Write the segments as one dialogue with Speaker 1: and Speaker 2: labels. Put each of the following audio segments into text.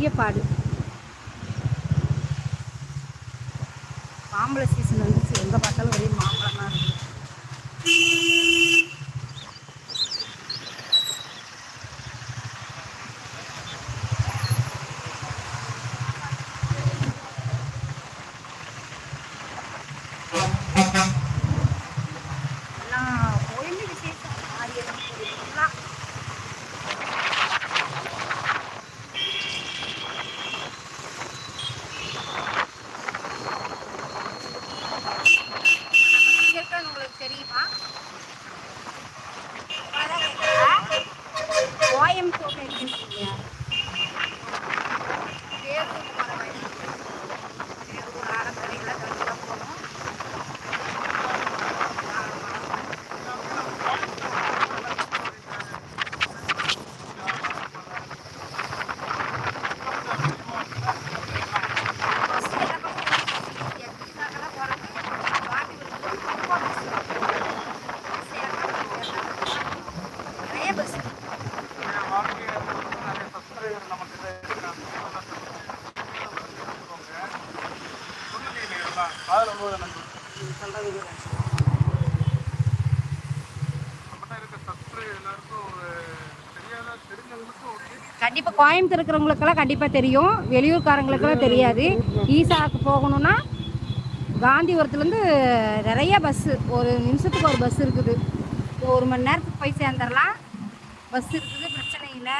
Speaker 1: பெரிய பாடு. மாம்பழ சீசன் வந்துச்சு. எங்கே பார்த்தாலும் ஒரே மாம்பழம் தான் இருக்குது எல்லாம் கோயில் விசேஷம் மாரியம்மன் கோயில் எல்லாம் இங்க இருக்கிறது உங்களுக்கு தெரியுமா கோயம்புத்தூர் கண்டிப்பாக கோயம்புத்தூர் இருக்கிறவங்களுக்கெல்லாம் கண்டிப்பாக தெரியும். வெளியூர்காரங்களுக்கெல்லாம் தெரியாது. ஈசாவுக்கு போகணும்னா காந்திபுரத்துலேருந்து நிறைய பஸ்ஸு ஒரு நிமிஷத்துக்கு ஒரு பஸ் இருக்குது. ஒரு மணி நேரத்துக்கு போய் சேர்ந்துடலாம். பஸ் இருக்குது பிரச்சனை இல்லை.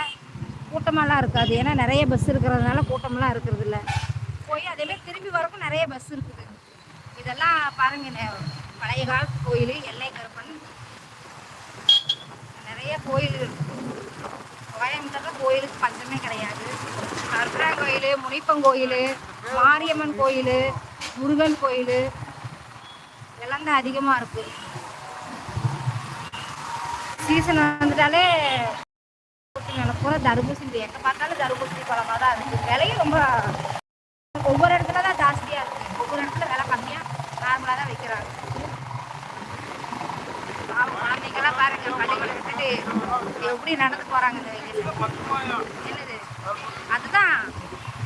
Speaker 1: கூட்டமெல்லாம் இருக்காது. ஏன்னா நிறைய பஸ் இருக்கிறதுனால கூட்டமெல்லாம் இருக்கிறது இல்லை போய் அதேமாரி திரும்பி வரக்கும் நிறைய பஸ் இருக்குது. இதெல்லாம் பாருங்க பழைய காலத்து கோயில் எல்லை கருப்பன். நிறைய கோயில் இருக்கு. கோயம்புத்தூர்ல கோயிலுக்கு பஞ்சமே கிடையாது. கர்பரா கோயில் முனிப்பன் கோயில் மாரியம்மன் கோயில் முருகன் கோயில் இதெல்லாம் தான் அதிகமாக இருக்கு. சீசன் வந்துட்டாலே நினைப்போம். பூரா தர்பூசணி எங்கே பார்த்தாலும் தர்பூசணி பழமாக தான் இருக்குது விலையும் ரொம்ப ஒவ்வொரு இடத்துல தான் ஜாஸ்தியாக இருக்குது ஒவ்வொரு இடத்துல விலை கம்மியாக நார்மலாக தான் விற்கிறாங்க. பாவம் குழந்தைங்கெல்லாம் பாருங்க பள்ளிக்கூடம் விட்டுட்டு எப்படி நடந்து போகிறாங்க இந்த என்னது? அதுதான்.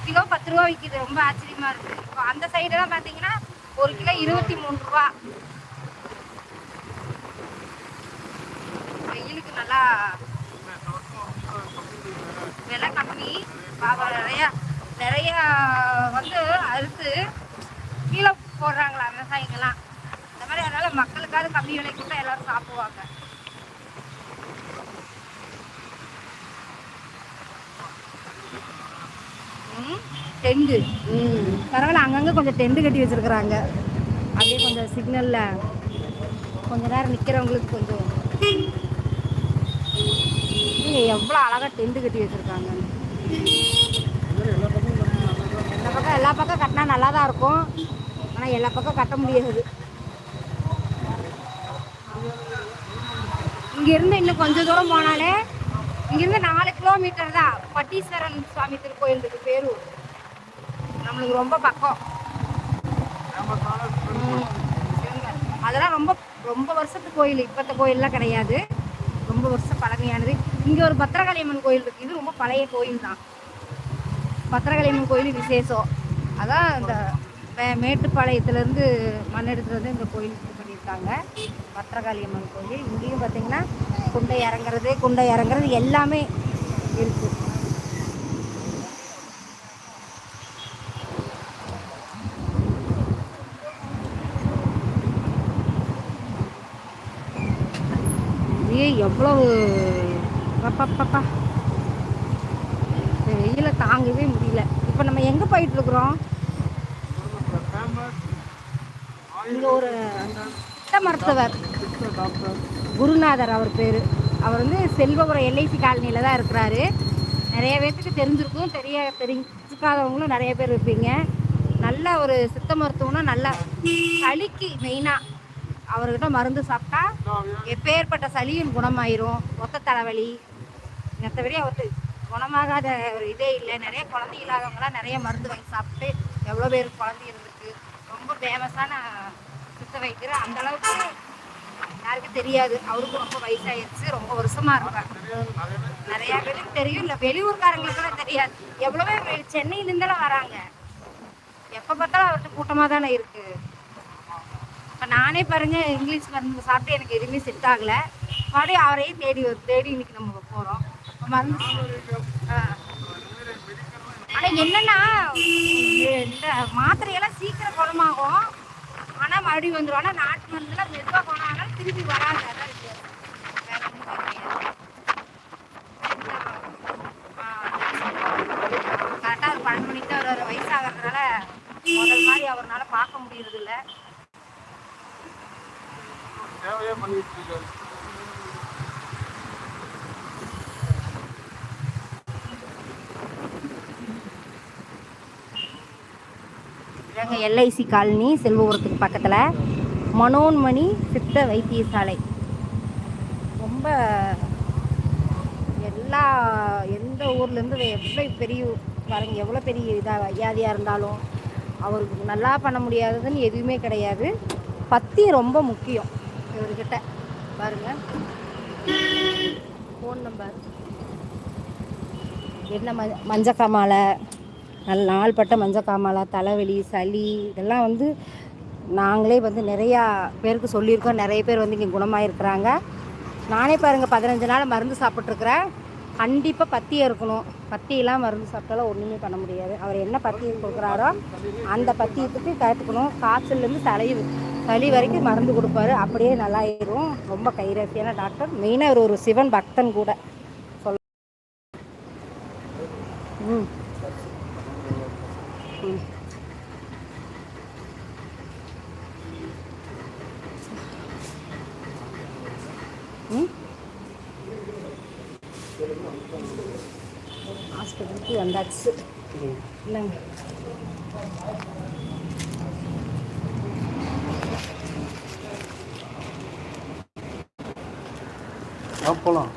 Speaker 1: கிலோ பத்து ரூபா விற்கிது ரொம்ப ஆச்சரியமாக இருக்குது இப்போ அந்த சைடெல்லாம் பார்த்தீங்கன்னா ஒரு கிலோ இருபத்தி மூணு ரூபா. வெயிலுக்கு நல்லா விலை கம்மி. பாபா நிறையா நிறைய வந்து அறுத்து கீழே போடுறாங்களா விவசாயிங்கெல்லாம். இந்த மாதிரி அதனால மக்களுக்காவது கம்மி விலைக்கு கூட எல்லாரும் சாப்பிடுவாங்க. டெண்டு ம் பரவாயில்ல அங்கங்கே கொஞ்சம் டெண்டு கட்டி வச்சிருக்கிறாங்க. அப்படியே கொஞ்சம் சிக்னலில் கொஞ்ச நேரம் நிற்கிறவங்களுக்கு கொஞ்சம். எவ்வளோ அழகாக டெண்டு கட்டி வச்சுருக்காங்க. பக்கம் எல்லா பக்கம் கட்டினா நல்லா தான் இருக்கும். ஆனால் எல்லா பக்கம் கட்ட முடியாது. இங்கேருந்து இன்னும் கொஞ்சம் தூரம் போனாலே இங்கேருந்து நாலு கிலோமீட்டர் தான் பட்டீஸ்வரன் சுவாமி திருக்கோயில் இருக்கு பேரூர். நம்மளுக்கு ரொம்ப பக்கம். அதெல்லாம் ரொம்ப ரொம்ப வருஷத்து கோயில். இப்பத்த கோயில்லாம் கிடையாது. ரொம்ப வருஷம் பழமையானது. இங்கே ஒரு பத்திரகாளியம்மன் கோயில் இருக்கு. இது ரொம்ப பழைய கோயில் தான் பத்திரகாளியம்மன் கோயில் விசேஷம். அதான் இந்த மே- மேட்டுப்பாளையத்துலேருந்து மண் எடுத்துகிட்டு வந்து இந்த கோயில் இது பண்ணியிருக்காங்க. பத்திரகாளியம்மன் கோயில். இங்கேயும் பார்த்திங்கன்னா குண்டை இறங்குறது குண்டை இறங்குறது எல்லாமே இருக்குது எவ்வளவு பப்பா வெயில தாங்கவே முடியல இப்போ நம்ம எங்கே போயிட்டு இருக்கிறோம் இங்கே ஒரு சித்த மருத்துவர் குருநாதர் அவர் பேர். அவர் வந்து செல்வபுரம் எல்ஐசி காலனியில் தான் இருக்கிறாரு. நிறைய பேர்த்துக்கு தெரிஞ்சிருக்கும் தெரிய தெரிஞ்சுக்காதவங்களும் நிறைய பேர் இருப்பீங்க. நல்ல ஒரு சித்த மருத்துவம்னா நல்லா சளிக்கு மெயினாக அவர்கிட்ட மருந்து சாப்பிட்டா எப்பேற்பட்ட சளியும் குணமாயிரும். மொத்த தலைவலி மற்றபடி அவருக்கு குணமாகாத ஒரு இதே இல்லை. நிறைய குழந்தை இல்லாதவங்களாம் நிறைய மருந்து வாங்கி சாப்பிட்டு எவ்வளோ பேருக்கு குழந்தை இருந்திருக்கு. ரொம்ப ஃபேமஸான சித்த வைத்தியர் அந்த அளவுக்கு யாருக்கும் தெரியாது. அவருக்கும் ரொம்ப வயசாயிருச்சு. ரொம்ப வருஷமா இருக்காங்க. நிறைய பேருக்கு தெரியும். இல்லை வெளியூர்காரங்களுக்குலாம் தெரியாது. எவ்வளவே சென்னையிலேருந்தெல்லாம் வராங்க. எப்போ பார்த்தாலும் அவர்கிட்ட கூட்டமாக தானே இருக்கு. இப்போ நானே பாருங்க இங்கிலீஷ் மருந்து சாப்பிட்டு எனக்கு எதுவுமே செட் ஆகலை. மறுபடியும் அவரையும் தேடி தேடி இன்னைக்கு நம்ம போகிறோம் மருந்து ஆ. என்னன்னா இந்த மாத்திரையெல்லாம் சீக்கிரம் குணமாகும். ஆனா மறுபடியும் வந்துடும் ஆனா நாட்டு மருந்துலாம் மெதுவாக குணம் திருப்பி வராது. அதான் வித்தியாசம். கரெக்டாக ஒரு பன்னெண்டு மணிக்கு தான் வருவாரு. வயசாகிறதுனால முதல் மாதிரி அவர்னால பார்க்க முடியறது எல்ஐசி காலனி செல்வபுரத்துக்கு பக்கத்தில் மனோன்மணி சித்த வைத்தியசாலை. ரொம்ப எல்லா எந்த ஊர்லேருந்து எவ்வளோ பெரிய பாருங்க எவ்வளோ பெரிய இதாக வியாதியாக இருந்தாலும் அவருக்கு நல்லா பண்ண முடியாததுன்னு எதுவுமே கிடையாது. பத்தி ரொம்ப முக்கியம் இவர்கிட்ட. பாருங்க. ஃபோன் நம்பர் என்ன ம மஞ்சக்காமாலை நல்ல நாள்பட்ட மஞ்சக்காமலா தலைவலி சளி இதெல்லாம் வந்து நாங்களே வந்து நிறையா பேருக்கு சொல்லியிருக்கோம். நிறைய பேர் வந்து இங்கே குணமாயிருக்கிறாங்க. நானே பாருங்கள் பதினஞ்சு நாள் மருந்து சாப்பிட்ருக்குறேன் கண்டிப்பாக பத்தியம் இருக்கணும். பத்தியெல்லாம் மருந்து சாப்பிட்டாலும் ஒன்றுமே பண்ண முடியாது. அவர் என்ன பத்தியம் கொடுக்குறாரோ அந்த பத்தியத்துக்கு கற்றுக்கணும் காய்ச்சல்லேருந்து தலை சளி வரைக்கும் மருந்து கொடுப்பாரு. அப்படியே நல்லாயிரும். ரொம்ப கைராசியான டாக்டர். மெயினாக ஒரு சிவன் பக்தன் கூட. சொல்ல ம். ஹாஸ்பிட்டலுக்கு வந்தாச்சு இல்லைங்க
Speaker 2: போகலாம்